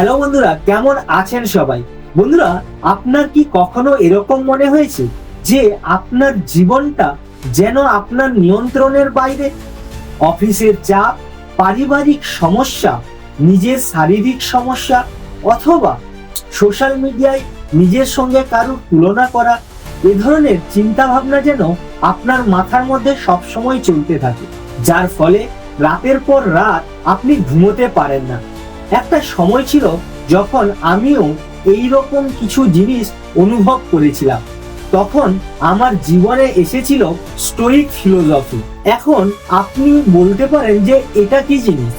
Hello বন্ধুরা, কেমন আছেন সবাই? বন্ধুরা, আপনার কি কখনো এরকম মনে হয়েছে যে আপনার জীবনটা যেন আপনার নিয়ন্ত্রণের বাইরে? অফিসের চাপ, পারিবারিক সমস্যা, নিজের শারীরিক সমস্যা, অথবা সোশ্যাল মিডিয়ায় নিজের সঙ্গে কারোর তুলনা করা, এ ধরনের চিন্তা ভাবনা যেন আপনার মাথার মধ্যে সবসময় চলতে থাকে, যার ফলে রাতের পর রাত আপনি ঘুমোতে পারেন না। একটা সময় ছিল যখন আমিও এই রকম কিছু জিনিস অনুভব করেছিলাম। তখন আমার জীবনে এসেছিল স্টোইক ফিলোসফি এখন আপনি বলতে পারেন যে এটা কি জিনিস?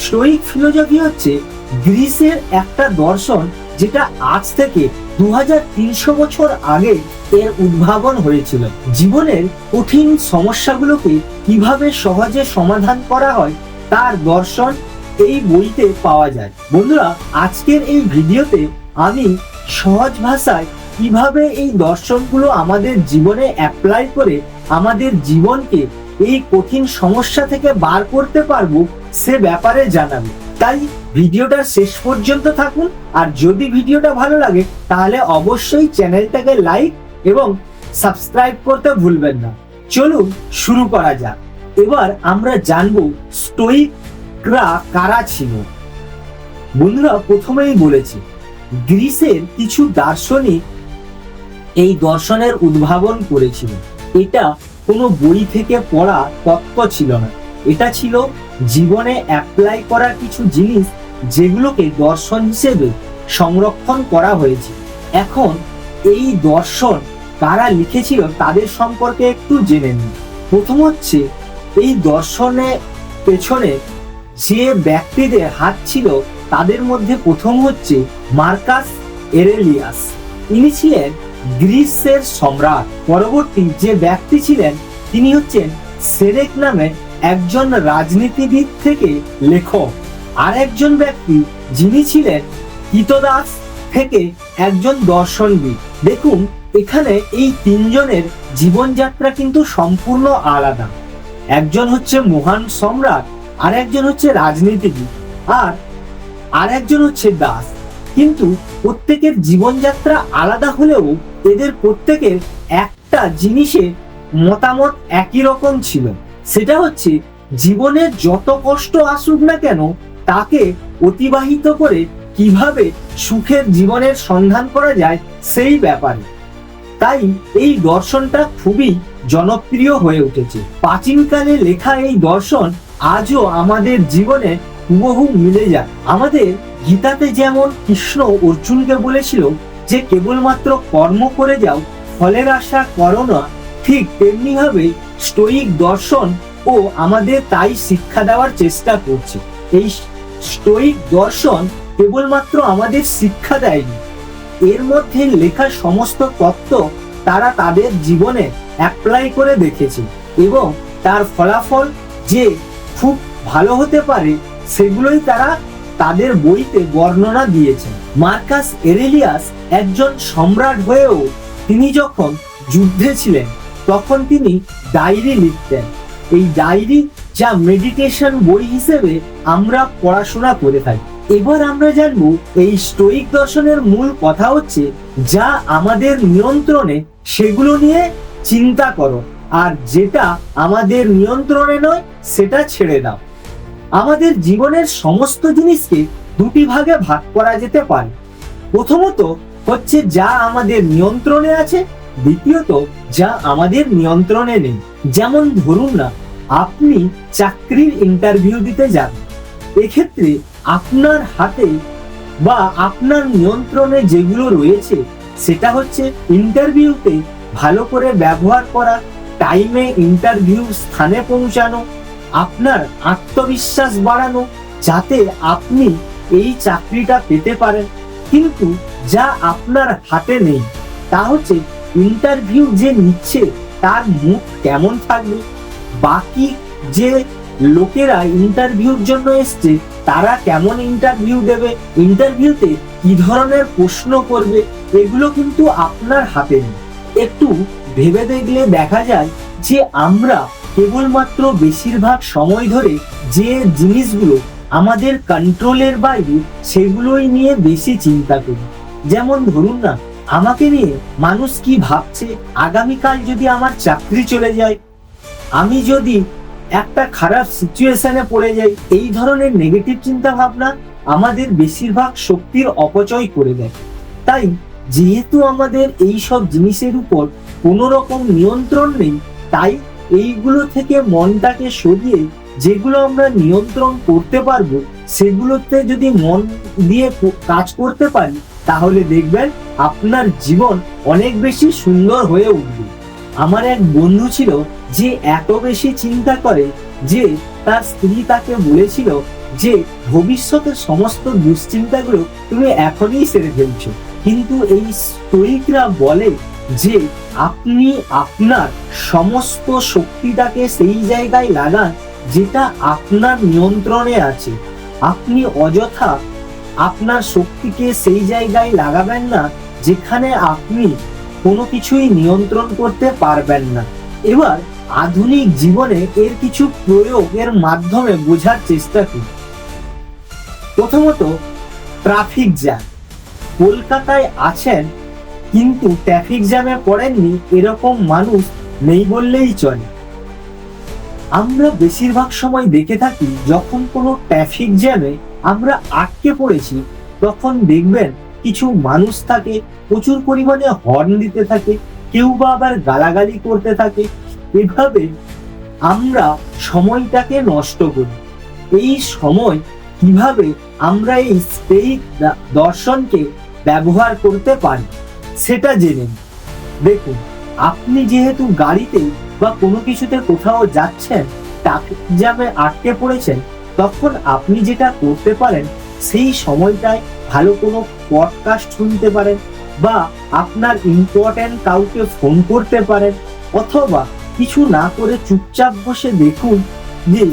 স্টোইক ফিলোসফি হচ্ছে গ্রিসের একটা দর্শন যেটা আজ থেকে দু হাজার তিনশো বছর আগে এর উদ্ভাবন হয়েছিল। জীবনের কঠিন সমস্যাগুলোকে কীভাবে সহজে সমাধান করা হয়, তার দর্শন এই বইতে পাওয়া যায়। বন্ধুরা, আজকের এই ভিডিওতে আমি সহজ ভাষায় কীভাবে এই দর্শনগুলো আমাদের জীবনে অ্যাপ্লাই করে আমাদের জীবনকে এই কঠিন সমস্যা থেকে বার করতে পারব, সে ব্যাপারে জানাব। তাই ভিডিওটা শেষ পর্যন্ত থাকুন, আর যদি ভিডিওটা ভালো লাগে, তাহলে অবশ্যই চ্যানেলটাকে লাইক এবং সাবস্ক্রাইব করতে ভুলবেন না। চলুন শুরু করা যাক। এবার আমরা জানব স্টোইকরা কারা ছিল? বন্ধুরা প্রথমেই বলেছি, গ্রিসের কিছু দার্শনিক এই দর্শনের উদ্ভাবন করেছিল। এটা কোনো বই থেকে পড়া তত্ত্ব ছিল না। এটা ছিল জীবনে অ্যাপ্লাই করা কিছু জিনিস যেগুলোকে দর্শন হিসেবে সংরক্ষণ করা হয়েছে। এখন এই দর্শন কারা লিখেছিল তাদের সম্পর্কে একটু জেনে নিন প্রথম হচ্ছে, এই দর্শনের পেছনে যে ব্যক্তিদের হাত ছিল তাদের মধ্যে প্রথম হচ্ছে মার্কাস এরেলিয়াস। ইনি ছিলেন গ্রিসের সম্রাট। পরবর্তী যে ব্যক্তি ছিলেন, তিনি হচ্ছেন সেরেক নামে একজন রাজনীতিবিদ থেকে লেখক। আর একজন ব্যক্তি যিনি ছিলেন কিতদাস থেকে একজন দর্শনবিদ। দেখুন, এখানে এই তিনজনের জীবনযাত্রা কিন্তু সম্পূর্ণ আলাদা। একজন হচ্ছে মহান সম্রাট আর একজন হচ্ছে রাজনীতিবিদ আর আর একজন হচ্ছে দাস। কিন্তু প্রত্যেকের জীবনযাত্রা আলাদা হলেও এদের প্রত্যেকের একটা জিনিসে মতামত একই রকম ছিল। সেটা হচ্ছে জীবনের যত কষ্ট আসুক না কেন তাকে অতিবাহিত করে কীভাবে সুখের জীবনের সন্ধান করা যায় সেই ব্যাপারে। তাই এই দর্শনটা খুবই জনপ্রিয় হয়ে উঠেছে। প্রাচীনকালে লেখা এই দর্শন আজও আমাদের জীবনে হুবহু মিলে যায়। আমাদের গীতাতে যেমন কৃষ্ণ অর্জুনকে বলেছিল যে, কেবলমাত্র কর্ম করে যাও, ফলের আশা করো না। ঠিক তেমনি ভাবে স্টোইক দর্শন ও আমাদের তাই শিক্ষা দেওয়ার চেষ্টা করছে। এই স্টোইক দর্শন কেবলমাত্র আমাদের শিক্ষা দেয়নি। এর মধ্যে লেখা সমস্ত তত্ত্ব তারা তাদের জীবনে অ্যাপ্লাই করে দেখেছে এবং তার ফলাফল যে খুব ভালো হতে পারে সেগুলোই তারা তাদের বইতে বর্ণনা দিয়েছেন। মার্কাস এরেলিয়াস একজন সম্রাট হয়েও তিনি যখন যুদ্ধে ছিলেন, তখন তিনি ডায়েরি লিখতেন। এই ডায়েরি যা মেডিটেশন বই হিসেবে আমরা পড়াশোনা করে থাকি। এবার আমরা জানব এই স্টোইক দর্শনের মূল কথা হচ্ছে, যা আমাদের নিয়ন্ত্রণে সেগুলো নিয়ে চিন্তা করো। আর যেটা আমাদের নিয়ন্ত্রণে নয়, সেটা ছেড়ে দাও। আমাদের জীবনের সমস্ত জিনিসকে দুটি ভাগে ভাগ করা যেতে পারে। প্রথমত হচ্ছে যা আমাদের নিয়ন্ত্রণে আছে, দ্বিতীয়ত যা আমাদের নিয়ন্ত্রণে নেই। যেমন ধরুন না, আপনি চাকরির ইন্টারভিউ দিতে যান। এক্ষেত্রে আপনার হাতে বা আপনার নিয়ন্ত্রণে যেগুলো রয়েছে, সেটা হচ্ছে ইন্টারভিউতে ভালো করে ব্যবহার করা টাইমে ইন্টারভিউ স্থানে পৌঁছানো, আপনার আত্মবিশ্বাস বাড়ানো, যাতে আপনি এই চাকরিটা পেতে পারেন। কিন্তু যা আপনার হাতে নেই, তা হচ্ছে ইন্টারভিউ যে নিচ্ছে, তার মুখ কেমন থাকবে? বাকি যে লোকেরা ইন্টারভিউর জন্য এসছে, তারা কেমন ইন্টারভিউ দেবে? ইন্টারভিউতে কি ধরনের প্রশ্ন করবে? এগুলো কিন্তু আপনার হাতে নেই। একটু ভেবে দেখলে দেখা যায় যে আমরা কেবলমাত্র বেশিরভাগ সময় ধরে যে জিনিসগুলো আমাদের কন্ট্রোলের বাইরে সেগুলোই নিয়ে বেশি চিন্তা করি। যেমন ধরুন না, আমাকে নিয়ে মানুষ কি ভাবছে? আগামীকাল যদি আমার চাকরি চলে যায়, আমি যদি একটা খারাপ সিচুয়েশনে পড়ে যাই, এই ধরনের নেগেটিভ চিন্তা ভাবনা আমাদের বেশিরভাগ শক্তির অপচয় করে দেয়। তাই যেহেতু আমাদের এই সব জিনিসের উপর কোনো রকম নিয়ন্ত্রণ নেই, তাই এইগুলো থেকে মনটাকে সরিয়ে যেগুলো আমরা নিয়ন্ত্রণ করতে পারব, সেগুলোতে যদি মন দিয়ে কাজ করতে পারি, তাহলে দেখবেন আপনার জীবন অনেক বেশি সুন্দর হয়ে উঠবে। আমার এক বন্ধু ছিল যে এত বেশি চিন্তা করে যে তার স্ত্রী তাকে বলেছিল যে ভবিষ্যতের সমস্ত দুশ্চিন্তাগুলো তুমি এখনই সেরে ফেলছো। কিন্তু এই স্টোইকরা বলে যে আপনি আপনার সমস্ত শক্তিটাকে সেই জায়গায় লাগান যেটা আপনার নিয়ন্ত্রণে আছে। আপনি অযথা আপনার শক্তিকে সেই জায়গায় লাগাবেন না যেখানে আপনি কোনো কিছুই নিয়ন্ত্রণ করতে পারবেন না। এবার আধুনিক জীবনে এর কিছু প্রয়োগের মাধ্যমে বোঝার চেষ্টা করি। প্রথমত ট্রাফিক জ্যাম কলকাতায় আছেন, কিন্তু ট্রাফিক জ্যামে পড়েননি এরকম মানুষ নেই বললেই চলে। আমরা বেশিরভাগ সময় দেখে থাকি, যখন কোনো ট্রাফিক জ্যামে আমরা আটকে পড়েছি, তখন দেখবেন কিছু মানুষ থাকে, প্রচুর পরিমাণে হর্ন দিতে থাকে, কেউ বা আবার গালাগালি করতে থাকে। এভাবে আমরা সময়টাকে নষ্ট করি। এই সময় কীভাবে আমরা এই স্টেইক দর্শনকে ব্যবহার করতে পারি, সেটা জেনে দেখুন, আপনি যেহেতু গাড়িতে বা কোনো কিছুতে কোথাও যাচ্ছেন জ্যামে আটকে পড়েছেন, তখন আপনি যেটা করতে পারেন, সেই সময়টায় ভালো কোনো পডকাস্ট শুনতে পারেন বা আপনার ইম্পর্ট্যান্ট কাউকে ফোন করতে পারেন, অথবা কিছু না করে চুপচাপ বসে দেখুন যে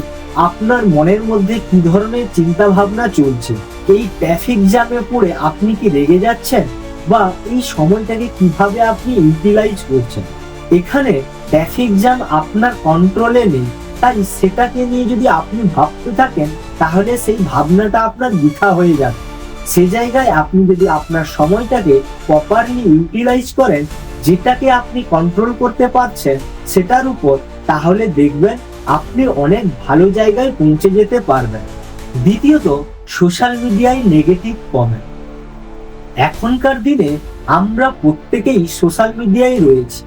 আপনার মনের মধ্যে কি ধরনের চিন্তাভাবনা চলছে। এই ট্রাফিক জ্যামে পড়ে আপনি কি রেগে যাচ্ছেন? বা এই সময়টাকে কীভাবে আপনি ইউটিলাইজ করছেন? এখানে ট্রাফিক জ্যাম আপনার কন্ট্রোলে নেই। তাই সেটাকে নিয়ে যদি আপনি ভাবতে থাকেন, তাহলে সেই ভাবনাটা আপনার বৃথা হয়ে যাবে। সে জায়গায় আপনি যদি আপনার সময়টাকে প্রপারলি ইউটিলাইজ করেন, যেটাকে আপনি কন্ট্রোল করতে পারছেন সেটার উপর, তাহলে দেখবেন আপনি অনেক ভালো জায়গায় পৌঁছে যেতে পারবেন। দ্বিতীয়ত সোশ্যাল মিডিয়ায় নেগেটিভ কমেন্ট এখনকার দিনে আমরা প্রত্যেকেই সোশ্যাল মিডিয়ায় রয়েছি।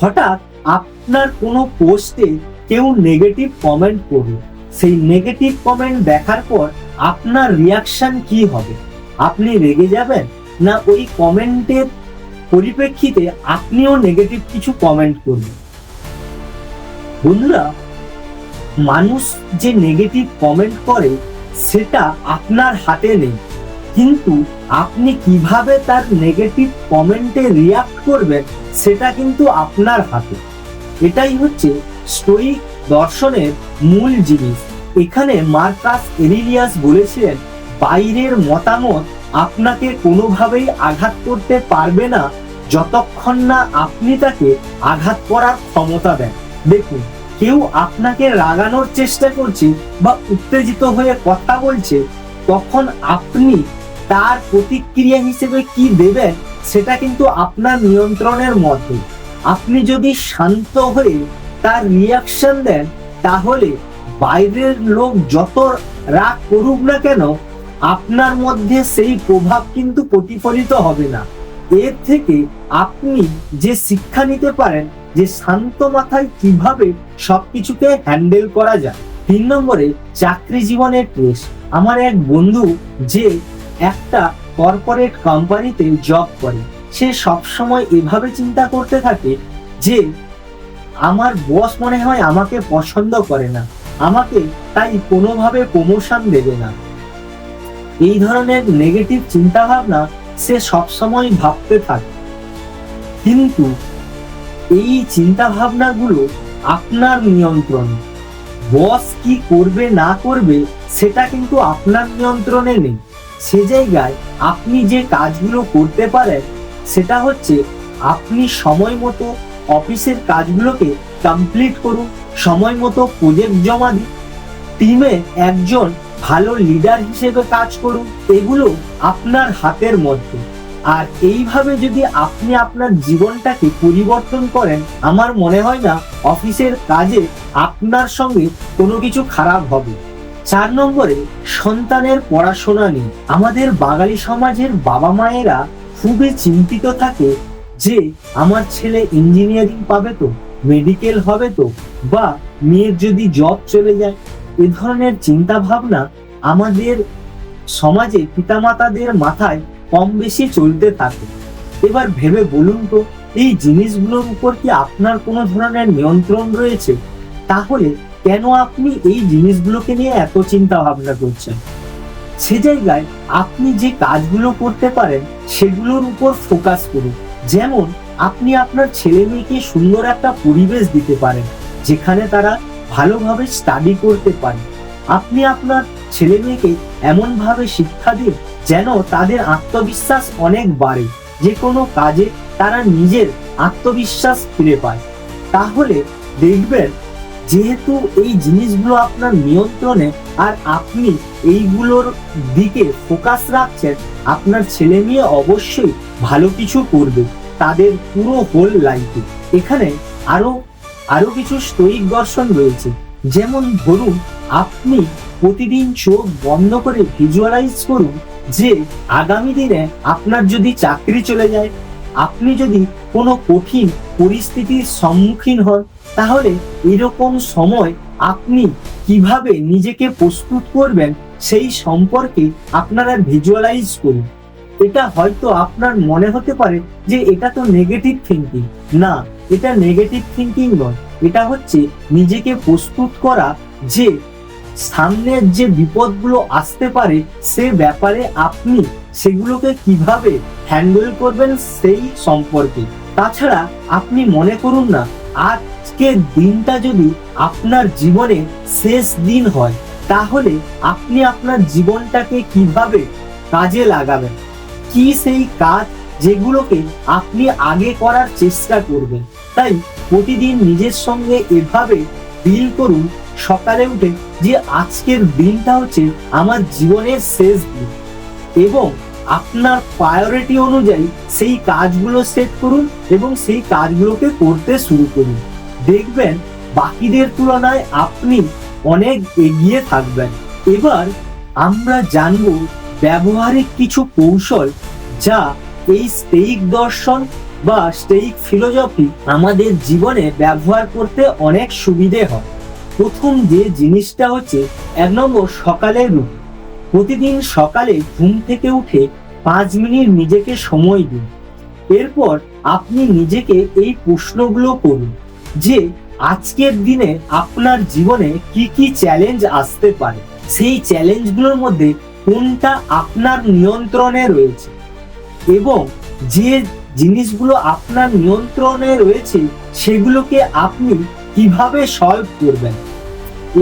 হঠাৎ আপনার কোনো পোস্টে কেউ নেগেটিভ কমেন্ট করল। সেই নেগেটিভ কমেন্ট দেখার পর আপনার রিয়াকশন কি হবে? আপনি রেগে যাবেন? না ওই কমেন্টের পরিপ্রেক্ষিতে আপনিও নেগেটিভ কিছু কমেন্ট করবেন? বন্ধুরা, মানুষ যে নেগেটিভ কমেন্ট করে সেটা আপনার হাতে নেই। কিন্তু আপনি কীভাবে তার নেগেটিভ কমেন্টে রিয়াক্ট করবেন, সেটা কিন্তু আপনার হাতে। এটাই হচ্ছে স্টোইক দর্শনের মূল জিনিস। এখানে মার্কাস এরিলিয়াস বলেছিলেন, বাইরের মতামত আপনাকে কোনোভাবেই আঘাত করতে পারবে না, যতক্ষণ না আপনি তাকে আঘাত করার ক্ষমতা দেন। দেখুন কেউ আপনাকে রাগানোর চেষ্টা করছে বা উত্তেজিত হয়ে কথা বলছে, তখন আপনি তার প্রতিক্রিয়া হিসেবে কি দেবেন সেটা কিন্তু আপনার নিয়ন্ত্রণের মধ্যে। আপনি যদি শান্ত হয়ে তার রিয়াকশন দেন, তাহলে বাইরের লোক যত রাগ করুক না কেন, আপনার মধ্যে সেই প্রভাব কিন্তু প্রতিফলিত হবে না। এর থেকে আপনি যে শিক্ষা নিতে পারেন যে শান্ত মাথায় কীভাবে সবকিছুকে হ্যান্ডেল করা যায়। তিন নম্বরে, চাকরি জীবনের ট্রেস আমার এক বন্ধু যে একটা কর্পোরেট কোম্পানিতে জব করে, সে সবসময় এভাবে চিন্তা করতে থাকে যে আমার বস মনে হয় আমাকে পছন্দ করে না, আমাকে তাই কোনোভাবে প্রমোশন দেবে না। এই ধরনের নেগেটিভ চিন্তা ভাবনা সে সবসময় ভাবতে থাকে। কিন্তু এই চিন্তা ভাবনাগুলো আপনার নিয়ন্ত্রণ। বস কি করবে, না করবে, সেটা কিন্তু আপনার নিয়ন্ত্রণে নেই। সে জায়গায় আপনি যে কাজগুলো করতে পারেন, সেটা হচ্ছে আপনি সময় মতো অফিসের কাজগুলোকে কমপ্লিট করুন, সময় মতো প্রজেক্ট জমা দিন। টিমে একজন ভালো লিডার হিসেবে কাজ করুন, এগুলো আপনার হাতের মধ্যে। আর এইভাবে যদি আপনি আপনার জীবনটাকে পরিবর্তন করেন, আমার মনে হয় না অফিসের কাজে আপনার সঙ্গে কোনো কিছু খারাপ হবে। চার নম্বরে, সন্তানের পড়াশোনা নিয়ে। আমাদের বাঙালি সমাজের বাবা মায়েরা খুবই চিন্তিত থাকে যে, আমার ছেলে ইঞ্জিনিয়ারিং পাবে তো মেডিকেল হবে তো, বা মেয়ের যদি জব চলে যায়। এ ধরনের চিন্তা ভাবনা আমাদের সমাজে পিতামাতাদের মাথায় কম বেশি চলতে থাকে। এবার ভেবে বলুন তো, এই জিনিসগুলোর উপর কি আপনার কোনো ধরনের নিয়ন্ত্রণ রয়েছে? তাহলে কেন আপনি এই জিনিসগুলোকে নিয়ে এত চিন্তা ভাবনা করছেন? সে জায়গায় আপনি যে কাজগুলো করতে পারেন, সেগুলোর উপর ফোকাস করুন। যেমন, আপনি আপনার ছেলে মেয়েকে সুন্দর একটা পরিবেশ দিতে পারেন, যেখানে তারা ভালোভাবে স্টাডি করতে পারে। আপনি আপনার ছেলে মেয়েকে এমনভাবে শিক্ষা দিন যেন তাদের আত্মবিশ্বাস অনেক বাড়ে। যে কোনো কাজে তারা নিজের আত্মবিশ্বাস ফিরে পায়। তাহলে দেখবেন, যেহেতু এই জিনিসগুলো আপনার নিয়ন্ত্রণে আর আপনি এইগুলোর দিকে ফোকাস রাখছেন, আপনার ছেলে মেয়ে অবশ্যই ভালো কিছু করবে তাদের পুরো হোল লাইফে এখানে আরও আরও কিছু স্টোয়িক দর্শন রয়েছে। যেমন ধরুন, আপনি প্রতিদিন চোখ বন্ধ করে ভিজুয়ালাইজ করুন যে আগামী দিনে আপনার যদি চাকরি চলে যায়, আপনি যদি কোনো কঠিন পরিস্থিতির সম্মুখীন হন, তাহলে এরকম সময় আপনি কীভাবে নিজেকে প্রস্তুত করবেন সেই সম্পর্কে আপনারা ভিজুয়ালাইজ করুন। এটা হয়তো আপনার মনে হতে পারে যে এটা তো নেগেটিভ থিঙ্কিং না, এটা নেগেটিভ থিঙ্কিং নয়। এটা হচ্ছে নিজেকে প্রস্তুত করা যে সামনের যে বিপদগুলো আসতে পারে, সে ব্যাপারে আপনি সেগুলোকে কীভাবে হ্যান্ডেল করবেন সেই সম্পর্কে। তাছাড়া আপনি মনে করুন না, আজকের দিনটা যদি আপনার জীবনে শেষ দিন হয়, তাহলে আপনি আপনার জীবনটাকে কীভাবে কাজে লাগাবেন? কি সেই কাজ যেগুলোকে আপনি আগে করার চেষ্টা করবেন? তাই প্রতিদিন নিজের সঙ্গে এভাবে ডিল করুন সকালে উঠে যে আজকের দিনটা হচ্ছে আমার জীবনের শেষ দিন এবং আপনার প্রায়োরিটি অনুযায়ী সেই কাজগুলো সেট করুন এবং সেই কাজগুলোকে করতে শুরু করুন। দেখবেন বাকিদের তুলনায় আপনি অনেক এগিয়ে থাকবেন। এবার আমরা জানব ব্যবহারিক কিছু কৌশল যা এই স্টেইক দর্শন বা স্টেইক ফিলোজফি আমাদের জীবনে ব্যবহার করতে অনেক সুবিধে হয়। প্রথম যে জিনিসটা হচ্ছে, এক নম্বর সকালের রুটিন প্রতিদিন সকালে ঘুম থেকে উঠে পাঁচ মিনিট নিজেকে সময় দিন। এরপর আপনি নিজেকে এই প্রশ্নগুলো করুন, যে আজকের দিনে আপনার জীবনে কি কি চ্যালেঞ্জ আসতে পারে? সেই চ্যালেঞ্জগুলোর মধ্যে কোনটা আপনার নিয়ন্ত্রণে রয়েছে? এবং যে জিনিসগুলো আপনার নিয়ন্ত্রণে রয়েছে, সেগুলোকে আপনি কীভাবে সলভ করবেন?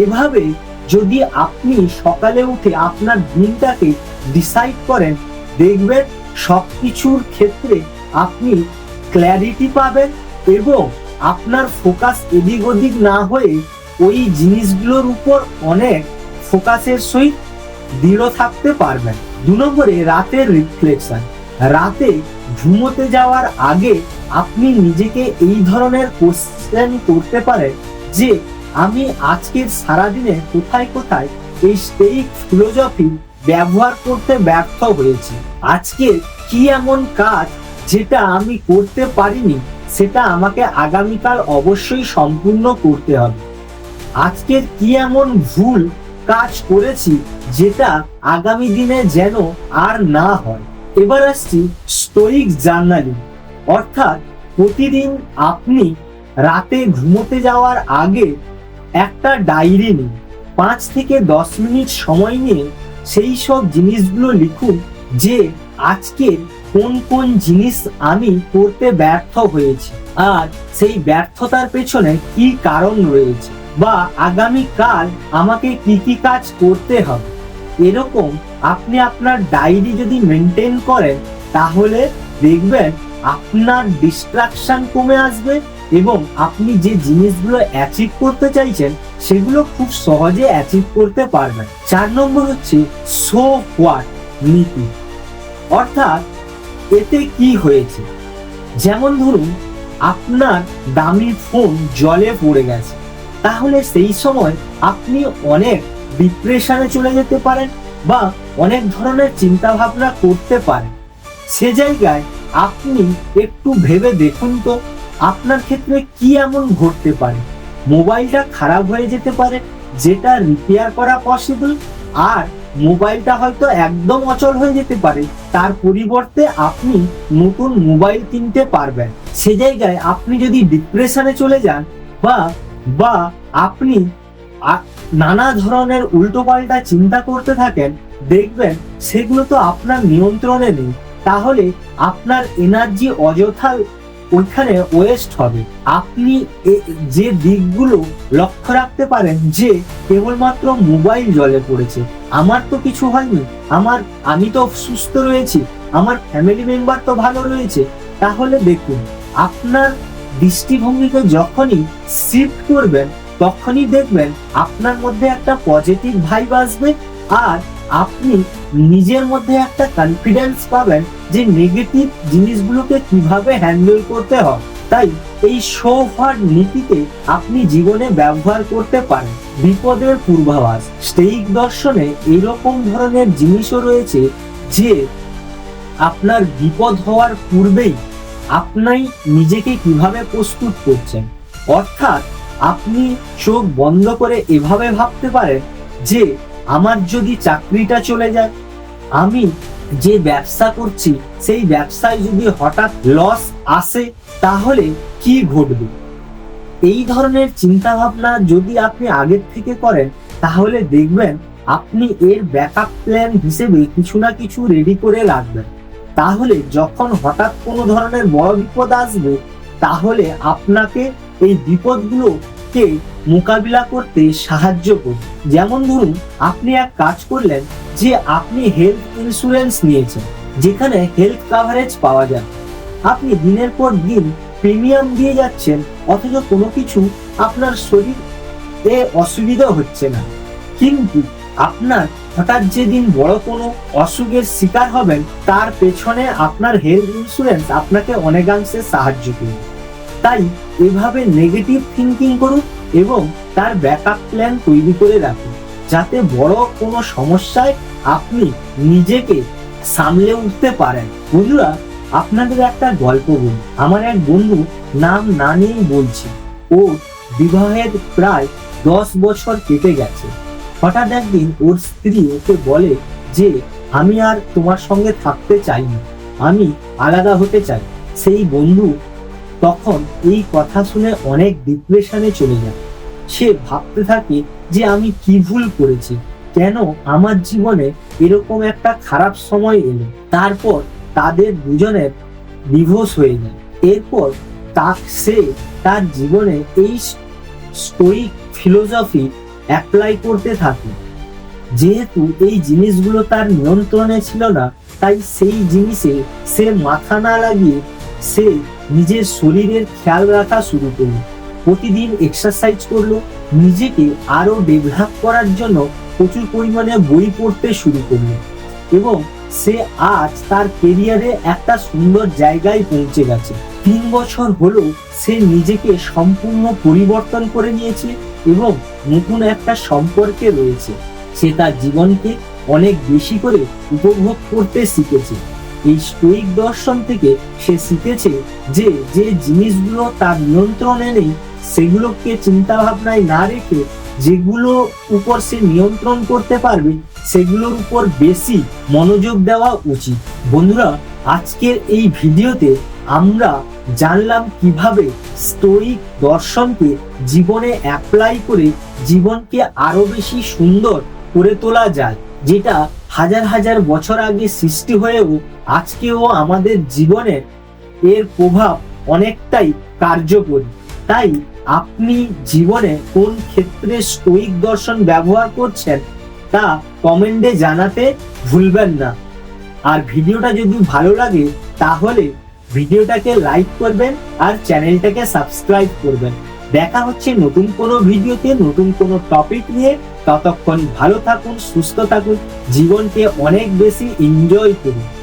এভাবে যদি আপনি সকালে উঠে আপনার দিনটাকে ডিসাইড করেন, দেখবেন সবকিছুর ক্ষেত্রে আপনি ক্ল্যারিটি পাবেন এবং আপনার ফোকাস এদিক ওদিক না হয়ে ওই জিনিসগুলোর উপর অনেক ফোকাসের সহিত দৃঢ় থাকতে পারবেন। দু নম্বরে রাতের রিফ্লেকশন রাতে ঘুমোতে যাওয়ার আগে আপনি নিজেকে এই ধরনের কোশ্চেন করতে পারেন যে আমি আজকের সারাদিনে কোথায় কোথায় এই স্টেইক ফিলোজফি ব্যবহার করতে ব্যর্থ হয়েছি। আজকে কি এমন কাজ যেটা আমি করতে পারিনি, সেটা আমাকে আগামীকাল অবশ্যই সম্পূর্ণ করতে হবে। আজকের কি এমন ভুল কাজ করেছি যেটা আগামী দিনে যেন আর না হয়? এবার আসছি স্টোইক জার্নালিং অর্থাৎ প্রতিদিন আপনি রাতে ঘুমোতে যাওয়ার আগে একটা ডায়েরি নিন। পাঁচ থেকে দশ মিনিট সময় নিয়ে সেই সব জিনিসগুলো লিখুন যে আজকে কোন কোন জিনিস আমি করতে ব্যর্থ হয়েছি আর সেই ব্যর্থতার পেছনে কি কারণ রয়েছে বা আগামী কাল আমাকে কি কি কাজ করতে হবে। এরকম আপনি আপনার ডায়েরি যদি মেনটেন করেন, তাহলে দেখবেন আপনার ডিস্ট্রাকশন কমে আসবে এবং আপনি যে জিনিসগুলো অ্যাচিভ করতে চাইছেন, সেগুলো খুব সহজে অ্যাচিভ করতে পারবেন। চার নম্বর হচ্ছে সো হোয়াট নীতি। অর্থাৎ এতে কি হয়েছে? যেমন ধরুন, আপনার দামি ফোন জলে পড়ে গেছে। তাহলে সেই সময় আপনি অনেক ডিপ্রেশনে চলে যেতে পারেন বা অনেক ধরনের চিন্তা ভাবনা করতে পারেন সে জায়গায় আপনি একটু ভেবে দেখুন তো, আপনার ক্ষেত্রে কি এমন ঘটতে পারে? মোবাইলটা খারাপ হয়ে যেতে পারে, যেটা রিপেয়ার করা পসিবল আর মোবাইলটা হয়তো একদম অচল হয়ে যেতে পারে, তার পরিবর্তে আপনি নতুন মোবাইল কিনতে পারবেন। সে জায়গায় আপনি যদি ডিপ্রেশনে চলে যান বা বা আপনি আ- নানা ধরনের উল্টোপাল্টা চিন্তা করতে থাকেন, দেখবেন সেগুলো তো আপনার নিয়ন্ত্রণে নেই। তাহলে আপনার এনার্জি অযথা ওইখানে ওয়েস্ট হবে। আপনি যে দিকগুলো লক্ষ্য রাখতে পারেন যে কেবলমাত্র মোবাইল জলে পড়েছে, আমার তো কিছু হয়নি, আমার, আমি তো সুস্থ রয়েছি, আমার ফ্যামিলি মেম্বার তো ভালো রয়েছে, তাহলে দেখুন, আপনার দৃষ্টিভঙ্গিকে যখনই শিফট করবেন তখনই দেখবেন আপনার মধ্যে একটা পজিটিভ ভাইব আসবে আর আপনি নিজের মধ্যে একটা কনফিডেন্স পাবেন যে নেগেটিভ জিনিসগুলোকে কীভাবে হ্যান্ডেল করতে হয়। তাই এই হওয়ার নীতিতে আপনি জীবনে ব্যবহার করতে পারেন। বিপদের পূর্বাভাস স্টেইক দর্শনে এরকম ধরনের জিনিসও রয়েছে যে আপনার বিপদ হওয়ার পূর্বেই আপনি নিজেকে কীভাবে প্রস্তুত করছেন। অর্থাৎ আপনি চোখ বন্ধ করে এভাবে ভাবতে পারেন যে আমার যদি চাকরিটা চলে যায়, আমি যে ব্যবসা করছি, সেই ব্যবসায় যদি হঠাৎ লস আসে, তাহলে কি ঘটবে? এই ধরনের চিন্তা ভাবনা যদি আপনি আগের থেকে করেন, তাহলে দেখবেন আপনি এর ব্যাকআপ প্ল্যান হিসেবে কিছু না কিছু রেডি করে রাখবেন। তাহলে যখন হঠাৎ কোনো ধরনের বড় বিপদ আসবে, তাহলে আপনাকে এই বিপদগুলোকে মোকাবিলা করতে সাহায্য করবে যেমন ধরুন, আপনি এক কাজ করলেন যে আপনি হেলথ ইন্স্যুরেন্স নিয়েছেন, যেখানে হেলথ কাভারেজ পাওয়া যায়। আপনি দিনের পর দিন প্রিমিয়াম দিয়ে যাচ্ছেন, অথচ কোনো কিছু আপনার শরীর এ অসুবিধা হচ্ছে না। কিন্তু আপনার হঠাৎ যেদিন বড় কোনো অসুখের শিকার হবেন, তার পেছনে আপনার হেলথ ইন্স্যুরেন্স আপনাকে অনেকাংশে সাহায্য করবে। তাই এভাবে নেগেটিভ থিঙ্কিং করুন এবং তার ব্যাকআপ প্ল্যান তৈরি করে রাখুন। যাতে বড় কোনো সমস্যায় আপনি নিজেকে সামলে উঠতে পারেন। বন্ধুরা, আপনাদের একটা গল্প বলি। আমার এক বন্ধু নাম না নিয়েই বলছি, ও বিবাহের প্রায় দশ বছর কেটে গেছে। হঠাৎ একদিন ওর স্ত্রী ওকে বলে যে, আমি আর তোমার সঙ্গে থাকতে চাই না আমি আলাদা হতে চাই। সেই বন্ধু তখন এই কথা শুনে অনেক ডিপ্রেশনে চলে যায়। সে ভাবতে থাকে যে আমি কি ভুল করেছি? কেন আমার জীবনে এরকম একটা খারাপ সময় এলো? তারপর তাদের দুজনের ডিভোর্স হয়ে যায়। এরপর তা সে তার জীবনে এই স্টোইক ফিলোসফি অ্যাপ্লাই করতে থাকে। যেহেতু এই জিনিসগুলো তার নিয়ন্ত্রণে ছিল না, তাই সেই জিনিসে সে মাথা না লাগিয়ে সে নিজের শরীরের খেয়াল রাখা শুরু করল। প্রতিদিন এক্সারসাইজ করল, নিজেকে আরও ডেভেলপ করার জন্য প্রচুর পরিমাণে বই পড়তে শুরু করল এবং সে আজ তার কেরিয়ারে একটা সুন্দর জায়গায় পৌঁছে গেছে। তিন বছর হলো সে নিজেকে সম্পূর্ণ পরিবর্তন করে নিয়েছে এবং নতুন একটা সম্পর্কে রয়েছে। সে তার জীবনকে অনেক বেশি করে উপভোগ করতে শিখেছে। এই স্টোইক দর্শন থেকে সে শিখেছে যে যে জিনিসগুলো তার নিয়ন্ত্রণে নেই, সেগুলোকে চিন্তা ভাবনায় না রেখে যেগুলো উপর সে নিয়ন্ত্রণ করতে পারবে, সেগুলোর উপর বেশি মনোযোগ দেওয়া উচিত। বন্ধুরা, আজকের এই ভিডিওতে আমরা জানলাম কীভাবে স্টোইক দর্শনকে জীবনে অ্যাপ্লাই করে জীবনকে আরও বেশি সুন্দর করে তোলা যায়, যেটা হাজার হাজার বছর আগে সৃষ্টি হয়েও আজকেও আমাদের জীবনে এর প্রভাব অনেকটাই কার্যকরী। তাই আপনি জীবনে কোন ক্ষেত্রে স্টোইক দর্শন ব্যবহার করছেন তা কমেন্টে জানাতে ভুলবেন না। আর ভিডিওটা যদি ভালো লাগে তাহলে ভিডিওটাকে লাইক করবেন আর চ্যানেলটাকে সাবস্ক্রাইব করবেন। দেখা হচ্ছে নতুন কোনো ভিডিওতে, নতুন কোনো টপিক নিয়ে। ততক্ষণ ভালো থাকুন, সুস্থ থাকুন, জীবনকে অনেক বেশি এনজয় করুন।